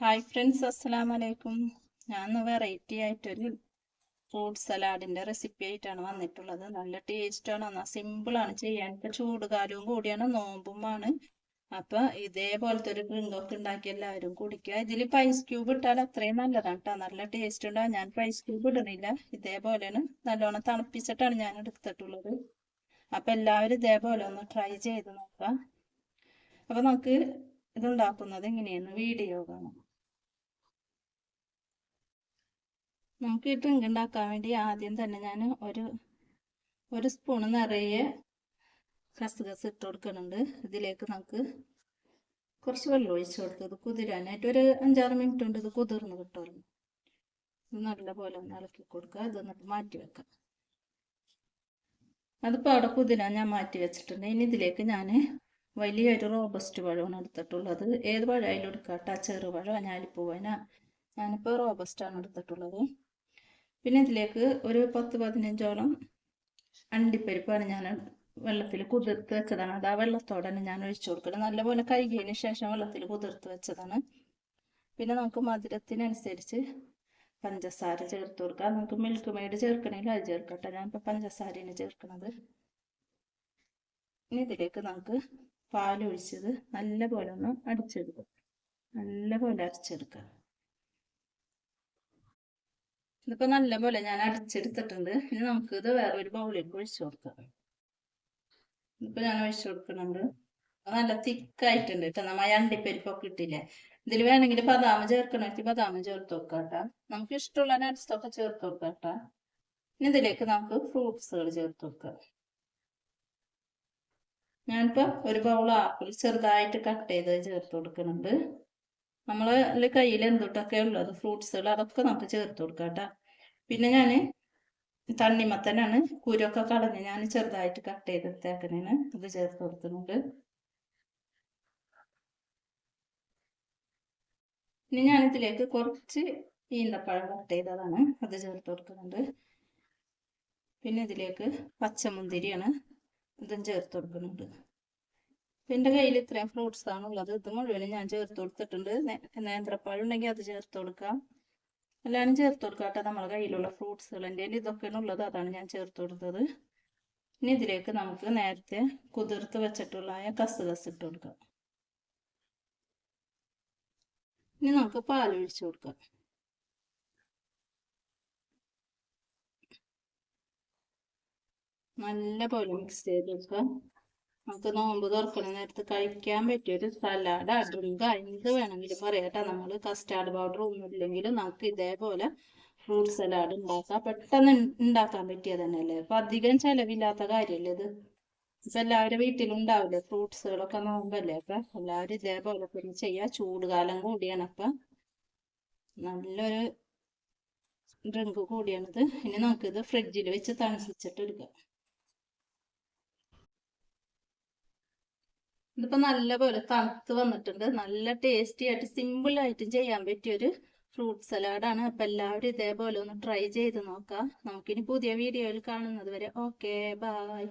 Hi friends അസ്സലാം വലൈക്കും ഞാൻ വെറൈറ്റി ആയിട്ടൊരു ഫ്രൂട്ട് സലാഡിന്റെ റെസിപ്പി ആയിട്ടാണ് വന്നിട്ടുള്ളത്. നല്ല ടേസ്റ്റാണ് എന്നാൽ സിമ്പിളാണ് ചെയ്യാൻ. ഇപ്പൊ ചൂടുകാലവും കൂടിയാണ് നോമ്പുമാണ്. അപ്പോൾ ഇതേപോലത്തെ ഒരു ഡ്രിങ്ക് ഒക്കെ ഉണ്ടാക്കി എല്ലാവരും കുടിക്കുക. ഇതിൽ പൈസ് ക്യൂബ് ഇട്ടാൽ അത്രയും നല്ലതാണ് കേട്ടോ നല്ല ടേസ്റ്റ് ഉണ്ടാവും ഞാൻ പൈസ് ക്യൂബ് ഇടുന്നില്ല. ഇതേപോലെയാണ് നല്ലോണം തണുപ്പിച്ചിട്ടാണ് ഞാൻ എടുത്തിട്ടുള്ളത്. അപ്പോൾ എല്ലാവരും ഇതേപോലെ ഒന്ന് ട്രൈ ചെയ്ത് നോക്കുക. അപ്പോൾ നമുക്ക് ഇതുണ്ടാക്കുന്നത് എങ്ങനെയെന്ന് വീഡിയോ കാണാം. നമുക്ക് ഈ ഡ്രിങ്ക് ഉണ്ടാക്കാൻ വേണ്ടി ആദ്യം തന്നെ ഞാൻ ഒരു ഒരു സ്പൂണ് നിറയെ കസകസ് ഇട്ട് കൊടുക്കുന്നുണ്ട്. ഇതിലേക്ക് നമുക്ക് കുറച്ച് വെള്ളം ഒഴിച്ച് കൊടുത്തത് കുതിരാനായിട്ട് ഒരു അഞ്ചാറ് മിനിറ്റ് കൊണ്ട് ഇത് കുതിർന്ന് കിട്ടുമല്ലോ ഇത് നല്ലപോലെ ഒന്ന് ഇളക്കി കൊടുക്കുക. ഇത് എന്നിട്ട് മാറ്റി വെക്കാം അതിപ്പോൾ അവിടെ കുതിരാൻ ഞാൻ മാറ്റി വെച്ചിട്ടുണ്ട്. ഇനി ഇതിലേക്ക് ഞാൻ വലിയൊരു റോബസ്റ്റ് പഴമാണ് എടുത്തിട്ടുള്ളത്. ഏത് പഴമായാലും എടുക്കാട്ട ചെറുപഴം ഞാലിപ്പൂവനാ ഞാനിപ്പോൾ റോബസ്റ്റാണ് എടുത്തിട്ടുള്ളത്. പിന്നെ ഇതിലേക്ക് ഒരു പത്ത് പതിനഞ്ചോളം അണ്ടിപ്പരിപ്പാണ് ഞാൻ വെള്ളത്തിൽ കുതിർത്ത് വെച്ചതാണ്. അത് ആ വെള്ളത്തോടെ തന്നെ ഞാൻ ഒഴിച്ചു കൊടുക്കണം. നല്ലപോലെ കഴുകിയതിന് ശേഷം വെള്ളത്തിൽ കുതിർത്ത് വെച്ചതാണ്. പിന്നെ നമുക്ക് മധുരത്തിനനുസരിച്ച് പഞ്ചസാര ചേർത്ത് കൊടുക്കാം. നമുക്ക് മിൽക്ക് മെയ്ഡ് ചേർക്കണമെങ്കിൽ അത് ചേർക്കട്ടെ ഞാനിപ്പോൾ പഞ്ചസാരയാണ് ചേർക്കുന്നത്. ഇനി ഇതിലേക്ക് നമുക്ക് പാലൊഴിച്ചത് നല്ലപോലെ ഒന്ന് അടിച്ചെടുക്കും. നല്ലപോലെ അരച്ചെടുക്കാം. ഇതിപ്പോൾ നല്ലപോലെ ഞാൻ അടിച്ചെടുത്തിട്ടുണ്ട് ഇനി നമുക്ക് ഇത് വേറെ ഒരു ബൗളിലേക്ക് ഒഴിച്ചു കൊടുക്കാം. ഇപ്പൊ ഞാൻ ഒഴിച്ചു കൊടുക്കുന്നുണ്ട്. നല്ല തിക്കായിട്ടുണ്ട് കേട്ടോ. നമ്മ അണ്ടിപ്പരിപ്പൊക്കെ ഇട്ടില്ലേ? ഇതിൽ വേണമെങ്കിൽ ബദാം ചേർക്കണമെങ്കിൽ ബദാം ചേർത്ത് കൊടുക്കാട്ടാ നമുക്ക് ഇഷ്ടമുള്ള നട്സൊക്കെ ചേർത്ത് കൊടുക്കാട്ടാ ഇനി ഇതിലേക്ക് നമുക്ക് ഫ്രൂട്ട്സുകൾ ചേർത്ത് വെക്കാം. ഞാനിപ്പോ ഒരു ബൗൾ ആപ്പിൾ ചെറുതായിട്ട് കട്ട് ചെയ്ത് ചേർത്ത് കൊടുക്കുന്നുണ്ട്. നമ്മളെ കയ്യിൽ എന്തൊട്ടൊക്കെ ഉള്ളത് ഫ്രൂട്ട്സുകൾ അതൊക്കെ നമുക്ക് ചേർത്ത് കൊടുക്കാം കേട്ടോ പിന്നെ ഞാൻ തണ്ണിമത്തനാണ്. കുരൊക്കെ കളഞ്ഞ് ഞാൻ ചെറുതായിട്ട് കട്ട് ചെയ്തെടുത്തേക്കണേന് അത് ചേർത്ത് കൊടുക്കുന്നുണ്ട് ഇനി ഞാനിതിലേക്ക് കുറച്ച് ഈന്തപ്പഴം കട്ട് ചെയ്തതാണ്. അത് ചേർത്ത് കൊടുക്കുന്നുണ്ട്. പിന്നെ ഇതിലേക്ക് പച്ചമുന്തിരിയാണ്. ഇതും ചേർത്ത് കൊടുക്കുന്നുണ്ട്. എന്റെ കയ്യിൽ ഇത്രയും ഫ്രൂട്ട്സ് ആണുള്ളത്. ഇത് മുഴുവനും ഞാൻ ചേർത്ത് കൊടുത്തിട്ടുണ്ട്. നേന്ത്രപ്പഴം ഉണ്ടെങ്കിൽ അത് ചേർത്ത് കൊടുക്കാം. എല്ലാവരും ചേർത്ത് കൊടുക്കാട്ടോ നമ്മുടെ കയ്യിലുള്ള ഫ്രൂട്ട്സുകൾ എന്റെ ഇതൊക്കെയാണ് ഉള്ളത് അതാണ് ഞാൻ ചേർത്ത് കൊടുത്തത്. ഇനി ഇതിലേക്ക് നമുക്ക് നേരത്തെ കുതിർത്ത് വെച്ചിട്ടുള്ള കസുകസ് ഇട്ട് കൊടുക്കാം. ഇനി നമുക്ക് പാൽ ഒഴിച്ചു കൊടുക്കാം. നല്ല പോലെ മിക്സ് ചെയ്ത് കൊടുക്കാം. നമുക്ക് നോമ്പ് തുറക്കണ നേരത്ത് കഴിക്കാൻ പറ്റിയൊരു സലാഡ് ഡ്രിങ്ക് എന്ത് വേണമെങ്കിലും പറയാട്ടോ നമ്മൾ കസ്റ്റാർഡ് പൗഡർ ഒന്നും ഇല്ലെങ്കിലും നമുക്ക് ഇതേപോലെ ഫ്രൂട്ട് സലാഡ് ഉണ്ടാക്കാം. പെട്ടെന്ന് ഉണ്ടാക്കാൻ പറ്റിയത് തന്നെയല്ലേ? അപ്പൊ അധികം ചെലവില്ലാത്ത കാര്യമല്ലേ ഇത്? ഇപ്പൊ എല്ലാവരും വീട്ടിലുണ്ടാവില്ലേ ഫ്രൂട്ട്സുകളൊക്കെ നോമ്പല്ലേ? അപ്പൊ എല്ലാവരും ഇതേപോലെ തന്നെ ചെയ്യാ. ചൂടുകാലം കൂടിയാണ് അപ്പൊ. നല്ലൊരു ഡ്രിങ്ക് കൂടിയാണിത്. ഇനി നമുക്കിത് ഫ്രിഡ്ജിൽ വെച്ച് തണുപ്പിച്ചിട്ട് എടുക്കാം. ഇതിപ്പോ നല്ലപോലെ തണുത്ത് വന്നിട്ടുണ്ട്. നല്ല ടേസ്റ്റി ആയിട്ട് സിമ്പിൾ ആയിട്ട് ചെയ്യാൻ പറ്റിയ ഒരു ഫ്രൂട്ട് സലാഡാണ് അപ്പൊ എല്ലാവരും ഇതേപോലെ ഒന്ന് ട്രൈ ചെയ്ത് നോക്കാം. നമുക്കിനി പുതിയ വീഡിയോയിൽ കാണുന്നത് വരെ. Okay bye